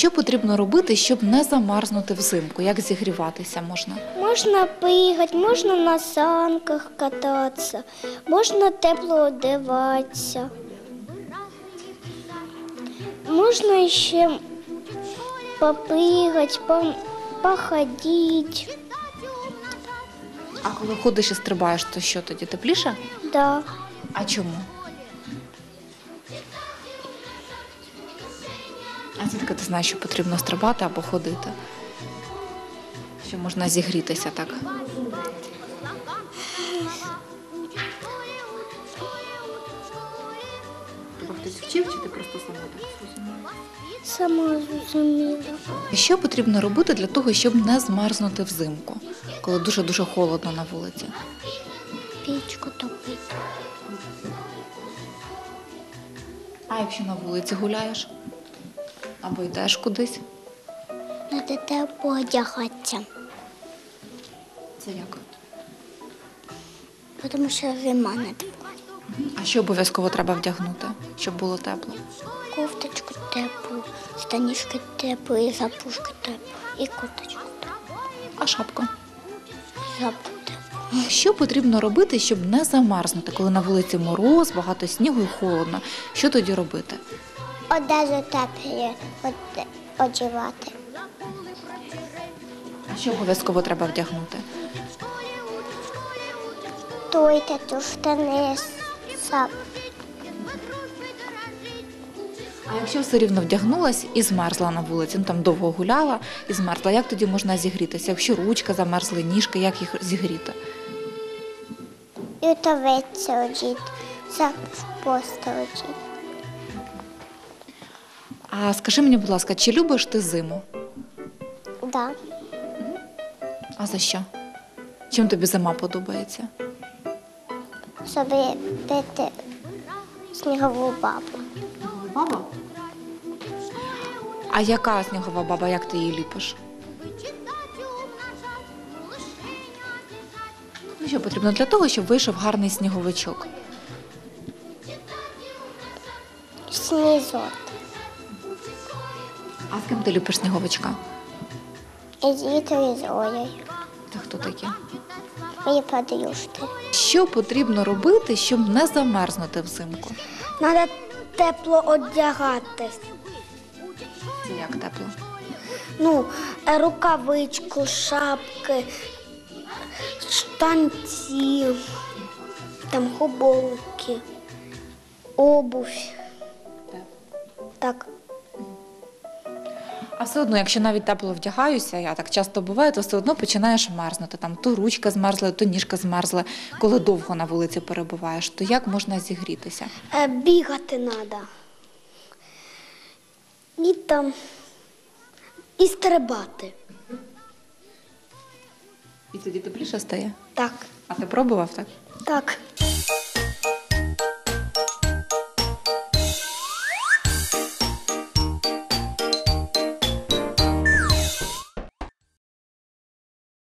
Що потрібно робити, щоб не замерзнути взимку? Як зігріватися можна? Можна бігати, можна на санках кататися, можна тепло одягатися. Можна ще попригати, походити. А коли ходиш і стрибаєш, то що тоді тепліше? Да. А чому? А звідки ти знаєш, що потрібно стрибати або ходити? Що можна зігрітися так? Хтось вчив, чи ти просто сама так зрозуміла? Сама зрозуміла. Що потрібно робити для того, щоб не змерзнути взимку, коли дуже-дуже холодно на вулиці? Пічку топити. А якщо на вулиці гуляєш? Або йдеш кудись? Треба тепло одягатися, Це як? тому що зима не. А що обов'язково треба вдягнути, щоб було тепло? Кофточку теплу, станішки теплі, запушки теплі і курточку теплу. А шапка? Жабку теплу. Що потрібно робити, щоб не замерзнути, коли на вулиці мороз, багато снігу і холодно? Що тоді робити? Одежу теплі одягати. А що обов'язково треба вдягнути? Туйте ту штани сап. А якщо все рівно вдягнулась і змерзла на вулиці, ну там довго гуляла і змерзла, як тоді можна зігрітися? Якщо ручка замерзли, ніжки, як їх зігріти? І утовиться одіти. Сап в постель одіти. А скажи мені, будь ласка, чи любиш ти зиму? Да. А за що? Чим тобі зима подобається? Собі бити снігову бабу. Баба? А яка снігова баба, як ти її ліпиш? Ну, що потрібно для того, щоб вийшов гарний сніговичок? Снізот. А з ким ти ліпиш сніговичка? І діти з Олею. Та хто такі? Мої подружки. Що потрібно робити, щоб не замерзнути взимку? Треба тепло одягатись. Це як тепло? Ну, е, рукавичку, шапки, штанці, там хоболки, обувь. Так. А все одно, якщо навіть тепло вдягаюся, я так часто буває, то все одно починаєш мерзнути. Там то ручка змерзла, то ніжка змерзла. Коли довго на вулиці перебуваєш, то як можна зігрітися? Е, Бігати треба. І там. І стрибати. І тоді тепліше стає. Так, А ти пробував так? так.